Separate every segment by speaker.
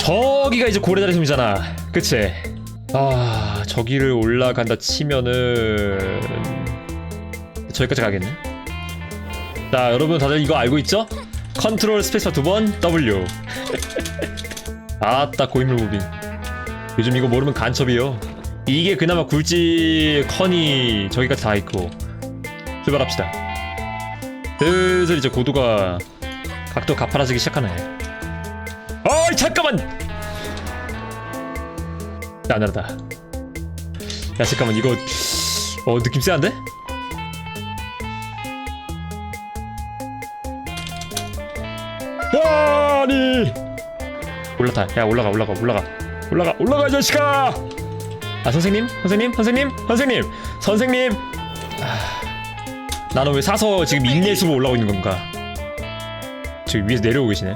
Speaker 1: 저기가 이제 고래다리 섬이잖아. 그치? 아 저기를 올라간다 치면은 저기까지 가겠네. 자 여러분 다들 이거 알고 있죠? 컨트롤 스페이스바 두번 W. 아따 고인물 무빙. 요즘 이거 모르면 간첩이요. 이게 그나마 굴지 커니 저기까지 다 있고. 출발합시다. 슬슬 이제 고도가 각도 가파라지기 시작하네 어이 잠깐만. 야 나르다 야 잠깐만. 이거 어 느낌 쎄한데? 아니. 올라타. 야 올라가 올라가 올라가. 올라가 올라가 이 자식아! 아 선생님? 선생님? 선생님? 선생님! 선생님! 아, 나는 왜 사서 지금 인내수로 올라오고 있는 건가? 저기 위에서 내려오고 계시네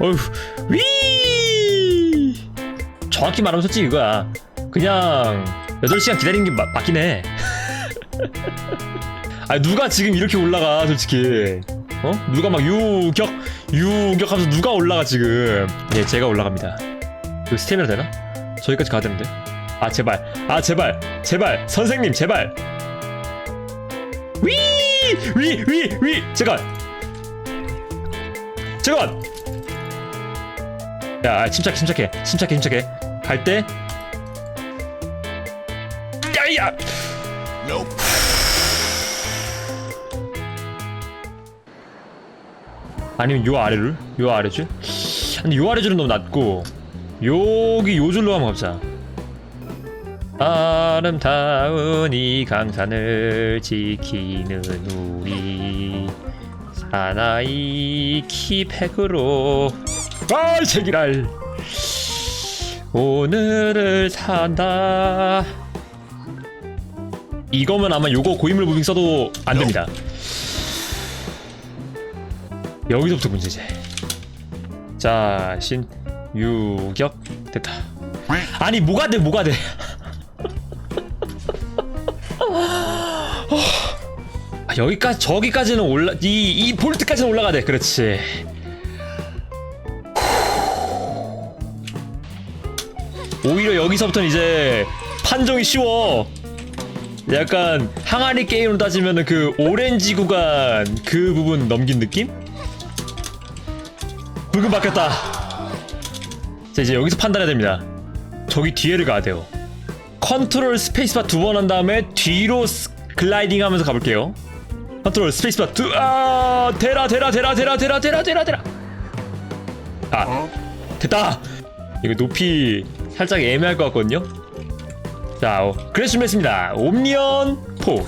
Speaker 1: 어휴 위! 정확히 말하면 솔직히 이거야. 그냥 8시간 기다리는 게 마, 맞긴 해. 아 누가 지금 이렇게 올라가 솔직히. 어? 누가 막 유격 유격 하면서 누가 올라가 지금. 예 제가 올라갑니다. 그 스태미나 되나? 저기까지 가야 되는데. 아 제발. 아 제발. 제발. 선생님 제발. 위 위 위 위! 잠깐 잠깐 야 아, 침착해 침착해 침착해 침착해. 갈 때. 야야! 아니면 요 아래를 요 아래줄? 근데 요 아래줄은 너무 낮고 여기 요 줄로 한번 가보자. 아름다운 이 강산을 지키는 우리 사나이 키팩으로 아이 제기랄. 오늘을 산다. 이거면 아마 요거 고인물 무빙 써도 안 됩니다. 여기서부터 문제지. 자 신 유격 됐다. 아니 뭐가 돼 뭐가 돼? 아, 여기까지 저기까지는 올라 이 이 볼트까지는 올라가야 돼. 그렇지 오히려 여기서부터는 이제 판정이 쉬워. 약간 항아리 게임으로 따지면은 그 오렌지 구간 그 부분 넘긴 느낌? 붉은 바뀌었다. 자 이제 여기서 판단해야 됩니다. 저기 뒤에를 가야 돼요. 컨트롤 스페이스바 두 번 한 다음에 뒤로 스- 글라이딩 하면서 가볼게요. 컨트롤 스페이스바 두 아 대라 대라 대라 대라 대라 대라 대라 대라. 아 됐다. 이거 높이 살짝 애매할 것 같거든요. 자 어, 그래서 준비했습니다. 옴니언 포.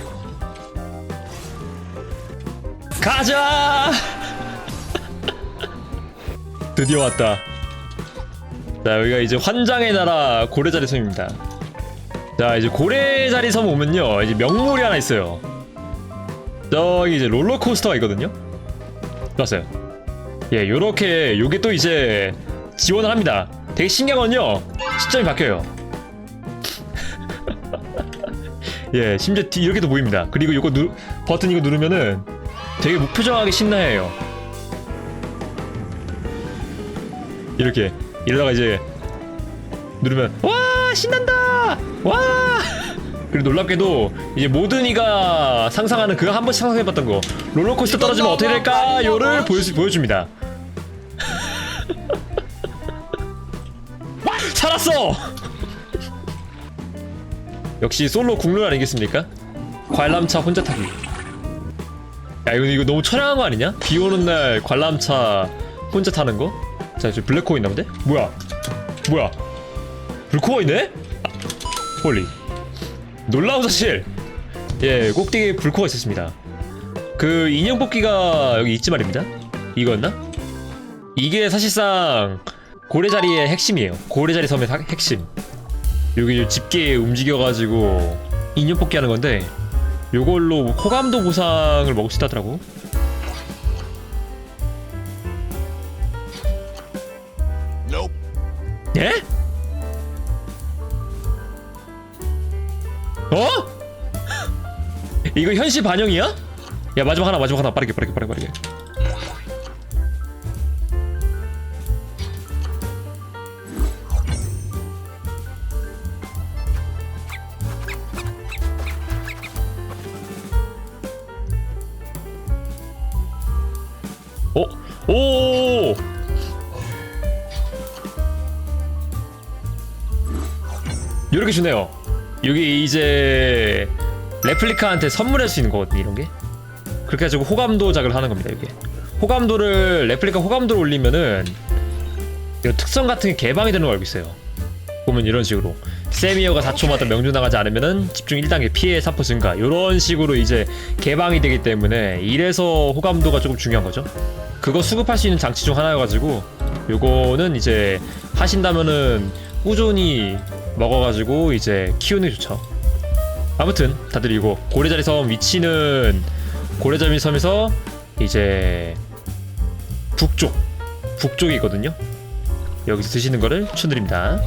Speaker 1: 가자! 드디어 왔다. 자 여기가 이제 환장의 나라 고래자리 섬입니다. 자 이제 고래자리 섬 오면요 이제 명물이 하나 있어요. 저기 이제 롤러코스터가 있거든요. 좋았어요. 예 요렇게 요게 또 이제 지원을 합니다 되게 신기한 건요 시점이 바뀌어요. 예 심지어 뒤- 이렇게도 보입니다. 그리고 요거 누 버튼 이거 누르면은 되게 무표정하게 신나해요. 이렇게. 이러다가 이제 누르면 와 신난다! 와! 그리고 놀랍게도 이제 모든 이가 상상하는 그거 한 번씩 상상해봤던 거 롤러코스터 떨어지면 어떻게 될까요를 보여 보여줍니다 살았어 역시 솔로 국룰 아니겠습니까 관람차 혼자 타기 야 이거 이거 너무 처량한 거 아니냐 비 오는 날 관람차 혼자 타는 거? 자, 저 블랙호어 있나 본데? 뭐야? 뭐야? 불코어 있네? 아, 홀리. 놀라운 사실! 예, 꼭대기에 불코어가 있었습니다. 그 인형 뽑기가 여기 있지 말입니다. 이거였나? 이게 사실상 고래자리의 핵심이에요. 고래자리 섬의 사- 핵심. 여기 집게 움직여가지고 인형 뽑기 하는 건데 요걸로 호감도 보상을 먹을 수 있다더라고. 예? 어? 이거 현실 반영이야? 야 마지막 하나 마지막 하나 빠르게 빠르게 빠르게 빠르게 어? 오! 이렇게 주네요. 여기 이제 레플리카한테 선물할 수 있는 거거든요. 이런 게. 그렇게 해가지고 호감도 작을 하는 겁니다. 이게. 호감도를 레플리카 호감도를 올리면은 이 특성 같은 게 개방이 되는 걸 알고 있어요. 보면 이런 식으로 세미어가 4초마다 명중 나가지 않으면은 집중 1단계 피해 3% 증가 이런 식으로 이제 개방이 되기 때문에 이래서 호감도가 조금 중요한 거죠. 그거 수급할 수 있는 장치 중 하나여가지고 요거는 이제 하신다면은 꾸준히 먹어가지고 이제 키우는 게 좋죠. 아무튼 다들 이거 고래자리 섬 위치는 고래자리 섬에서 이제 북쪽 북쪽이거든요. 여기서 드시는 거를 추천드립니다.